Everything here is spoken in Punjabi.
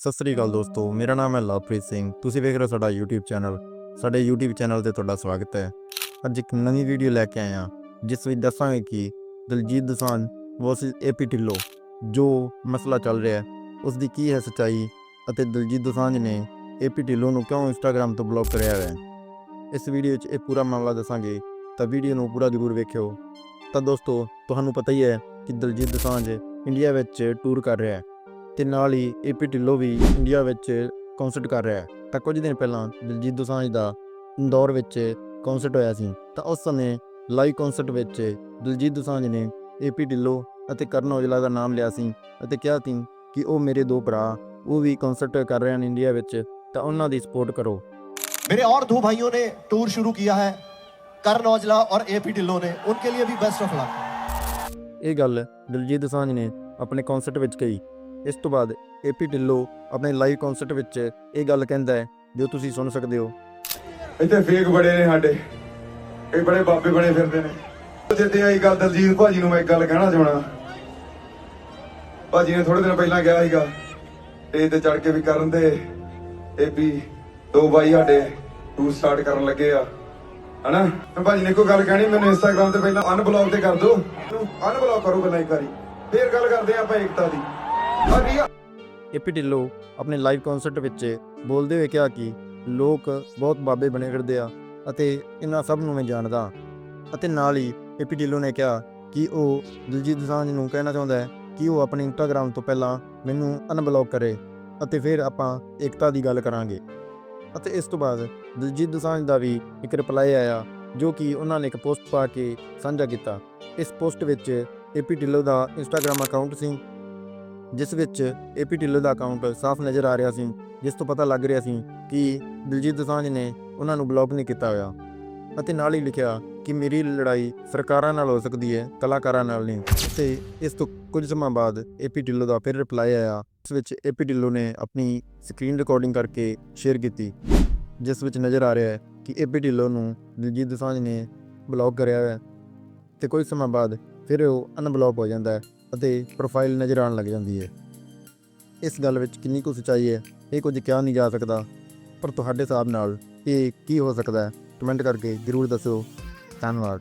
ਸਤਿ ਸ੍ਰੀ ਅਕਾਲ ਦੋਸਤੋ, ਮੇਰਾ ਨਾਮ ਹੈ ਲਵਪ੍ਰੀਤ ਸਿੰਘ। ਤੁਸੀਂ ਵੇਖ ਰਹੇ ਹੋ ਸਾਡਾ YouTube ਚੈਨਲ ਸਾਡੇ YouTube ਚੈਨਲ ਤੇ ਤੁਹਾਡਾ ਸਵਾਗਤ ਹੈ। ਅੱਜ ਇੱਕ ਨਵੀਂ ਵੀਡੀਓ ਲੈ ਕੇ ਆਇਆ ਜਿਸ ਵਿੱਚ ਦੱਸਾਂਗੇ ਕਿ ਦਲਜੀਤ ਦੋਸਾਂਝ ਵਰਸਸ ਏਪੀ ਢਿੱਲੋਂ ਜੋ ਮਸਲਾ ਚੱਲ ਰਿਹਾ ਹੈ ਉਸ ਦੀ ਕੀ ਹੈ ਸੱਚਾਈ ਅਤੇ ਦਲਜੀਤ ਦਸਾਂਝ ਨੇ ਏਪੀ ਢਿੱਲੋਂ ਨੂੰ ਕਿਉਂ ਇੰਸਟਾਗ੍ਰam ਤੋਂ ਬਲੌਕ ਕਰਿਆ ਹੈ। ਇਸ ਵੀਡੀਓ 'ਚ ਇਹ ਪੂਰਾ ਮਾਮਲਾ ਦੱਸਾਂਗੇ, ਤਾਂ ਵੀਡੀਓ ਨੂੰ ਪੂਰਾ ਜ਼ਰੂਰ ਵੇਖਿਓ। ਤਾਂ ਦੋਸਤੋ, ਤੁਹਾਨੂੰ ਪਤਾ ਹੀ ਹੈ ਕਿ ਦਲਜੀਤ ਦਸਾਂਝ ਇੰਡੀਆ ਵਿੱਚ ਟੂਰ ਕਰ ਰਿਹਾ ਹੈ। ਤੇ ਨਾਲ ਹੀ ਏਪੀ ਢਿੱਲੋਂ ਵੀ ਇੰਡੀਆ ਵਿੱਚ ਕਨਸਰਟ ਕਰ ਰਿਹਾ ਹੈ ਤਾਂ ਕੁਝ ਦਿਨ ਪਹਿਲਾਂ ਦਿਲਜੀਤ ਦੋਸਾਂਝ ਦਾ ਇੰਦੌਰ ਵਿੱਚ ਕਨਸਰਟ ਹੋਇਆ ਸੀ ਤਾਂ ਉਸ ਸਮੇਂ ਲਾਈਵ ਕਨਸਰਟ ਵਿੱਚ ਦਿਲਜੀਤ ਦੋਸਾਂਝ ਨੇ ਏਪੀ ਢਿੱਲੋਂ ਅਤੇ ਕਰਨ ਔਜਲਾ ਦਾ ਨਾਮ ਲਿਆ ਸੀ ਅਤੇ ਕਿਹਾ ਸੀ ਕਿ ਉਹ ਮੇਰੇ ਦੋ ਭਰਾ ਉਹ ਵੀ ਕਨਸਰਟ ਕਰ ਰਹੇ ਹਨ ਇੰਡੀਆ ਵਿੱਚ ਤਾਂ ਉਹਨਾਂ ਦੀ ਸਪੋਰਟ ਕਰੋ मेरे और दो भाइयों ने टूर शुरू किया है करण औजला और एपी ढिल्लों ने उनके लिए भी बेस्ट ऑफ लक ਇਹ ਗੱਲ ਦਿਲਜੀਤ ਦੋਸਾਂਝ ਨੇ ਆਪਣੇ ਕਨਸਰਟ ਵਿੱਚ ਕਹੀ ਇਸ ਤੋਂ ਬਾਅਦ ਏਪੀ ਢਿੱਲੋਂ ਆਪਣੇ ਲਾਈਵ ਕਨਸਰਟ ਵਿੱਚ ਇਹ ਗੱਲ ਕਹਿੰਦਾ ਹੈ, ਜੋ ਤੁਸੀਂ ਸੁਣ ਸਕਦੇ ਹੋ। ਇੱਥੇ ਫੇਕ ਬੜੇ ਨੇ ਸਾਡੇ। ਇਹ ਬੜੇ ਬਾਬੇ ਬਣੇ ਫਿਰਦੇ ਨੇ। ਜਿੱਤੇ ਆਈ ਗੱਲ ਦਲਜੀਤ ਭਾਜੀ ਨੂੰ ਮੈਂ ਇੱਕ ਗੱਲ ਕਹਿਣਾ ਚਾਹਣਾ ਭਾਜੀ ਨੇ ਥੋੜੇ ਦਿਨ ਪਹਿਲਾਂ ਕਿਹਾ ਸੀਗਾ ਤੇ ਤੇ ਚੜ ਕੇ ਵੀ ਕਰਨ ਤੇ ਇਹ ਵੀ ਦੋ ਬਾਈ ਸਾਡੇ ਟੂਰ ਸਟਾਰਟ ਕਰਨ ਲੱਗੇ ਆ। ਹਨਾ? ਤੇ ਭਾਜੀ ਨੇ ਕੋਈ ਗੱਲ ਕਹਿਣੀ, ਮੈਨੂੰ ਇੰਸਟਾਗ੍ਰam ਤੇ ਪਹਿਲਾਂ ਅਨਬਲੌਕ ਤੇ ਕਰ ਦਿਓ। ਅਨਬਲੌਕ ਕਰੋ ਪਹਿਲਾਂ ਇੱਕ ਵਾਰੀ। ਫੇਰ ਗੱਲ ਕਰਦੇ ਆ ਆਪਾਂ ਏਕਤਾ ਦੀ। ਏਪੀ ਢਿੱਲੋਂ ਆਪਣੇ ਲਾਈਵ ਕਨਸਰਟ ਵਿੱਚ ਬੋਲਦੇ ਹੋਏ ਕਿਹਾ ਕਿ ਲੋਕ ਬਹੁਤ ਬਾਬੇ ਬਣੇ ਫਿਰਦੇ ਆ ਅਤੇ ਇਹਨਾਂ ਸਭ ਨੂੰ ਮੈਂ ਜਾਣਦਾ ਅਤੇ ਨਾਲ ਹੀ ਏਪੀ ਢਿੱਲੋਂ ਨੇ ਕਿਹਾ ਕਿ ਉਹ ਦਿਲਜੀਤ ਦੋਸਾਂਝ ਨੂੰ ਕਹਿਣਾ ਚਾਹੁੰਦਾ ਹੈ ਕਿ ਉਹ ਆਪਣੇ ਇੰਸਟਾਗ੍ਰam ਤੋਂ ਪਹਿਲਾਂ ਮੈਨੂੰ ਅਨਬਲੌਕ ਕਰੇ ਅਤੇ ਫਿਰ ਆਪਾਂ ਏਕਤਾ ਦੀ ਗੱਲ ਕਰਾਂਗੇ। ਅਤੇ ਇਸ ਤੋਂ ਬਾਅਦ ਦਿਲਜੀਤ ਦੋਸਾਂਝ ਦਾ ਵੀ ਇੱਕ ਰਿਪਲਾਈ ਆਇਆ ਜੋ ਕਿ ਉਹਨਾਂ ਨੇ ਇੱਕ ਪੋਸਟ ਪਾ ਕੇ ਸਾਂਝਾ ਕੀਤਾ। ਇਸ ਪੋਸਟ ਵਿੱਚ ਏਪੀ ਢਿੱਲੋਂ ਦਾ ਇੰਸਟਾਗ੍ਰam ਅਕਾਊਂਟ ਸੀ ਜਿਸ ਵਿੱਚ ਏਪੀ ਢਿੱਲੋਂ ਦਾ ਅਕਾਊਂਟ ਸਾਫ਼ ਨਜ਼ਰ ਆ ਰਿਹਾ ਸੀ, ਜਿਸ ਤੋਂ ਪਤਾ ਲੱਗ ਰਿਹਾ ਸੀ ਕਿ ਦਿਲਜੀਤ ਦੋਸਾਂਝ ਨੇ ਉਹਨਾਂ ਨੂੰ ਬਲੌਕ ਨਹੀਂ ਕੀਤਾ ਹੋਇਆ ਅਤੇ ਨਾਲ ਹੀ ਲਿਖਿਆ ਕਿ ਮੇਰੀ ਲੜਾਈ ਸਰਕਾਰਾਂ ਨਾਲ ਹੋ ਸਕਦੀ ਹੈ, ਕਲਾਕਾਰਾਂ ਨਾਲ ਨਹੀਂ। ਤੇ ਇਸ ਤੋਂ ਕੁਝ ਸਮਾਂ ਬਾਅਦ ਏਪੀ ਢਿੱਲੋਂ ਦਾ ਫਿਰ ਰਿਪਲਾਈ ਆਇਆ ਇਸ ਵਿੱਚ ਏਪੀ ਢਿੱਲੋਂ ਨੇ ਆਪਣੀ ਸਕਰੀਨ ਰਿਕਾਰਡਿੰਗ ਕਰਕੇ ਸ਼ੇਅਰ ਕੀਤੀ, ਜਿਸ ਵਿੱਚ ਨਜ਼ਰ ਆ ਰਿਹਾ ਹੈ ਕਿ ਏਪੀ ਢਿੱਲੋਂ ਨੂੰ ਦਿਲਜੀਤ ਦੋਸਾਂਝ ਨੇ ਬਲੌਕ ਕਰਿਆ ਹੋਇਆ ਹੈ ਤੇ ਕੁਝ ਸਮਾਂ ਬਾਅਦ ਫਿਰ ਉਹ ਅਨਬਲੌਕ ਹੋ ਜਾਂਦਾ ਹੈ। ਅਤੇ ਪ੍ਰੋਫਾਈਲ ਨਜ਼ਰ ਆਉਣ ਲੱਗ ਜਾਂਦੀ ਹੈ। ਇਸ ਗੱਲ ਵਿੱਚ ਕਿੰਨੀ ਕੁ ਸੱਚਾਈ ਹੈ, ਇਹ ਕੁਝ ਕਿਹਾ ਨਹੀਂ ਜਾ ਸਕਦਾ। ਪਰ ਤੁਹਾਡੇ ਹਿਸਾਬ ਨਾਲ ਇਹ ਕੀ ਹੋ ਸਕਦਾ ਹੈ? ਕਮੈਂਟ ਕਰਕੇ ਜ਼ਰੂਰ ਦੱਸੋ ਧੰਨਵਾਦ।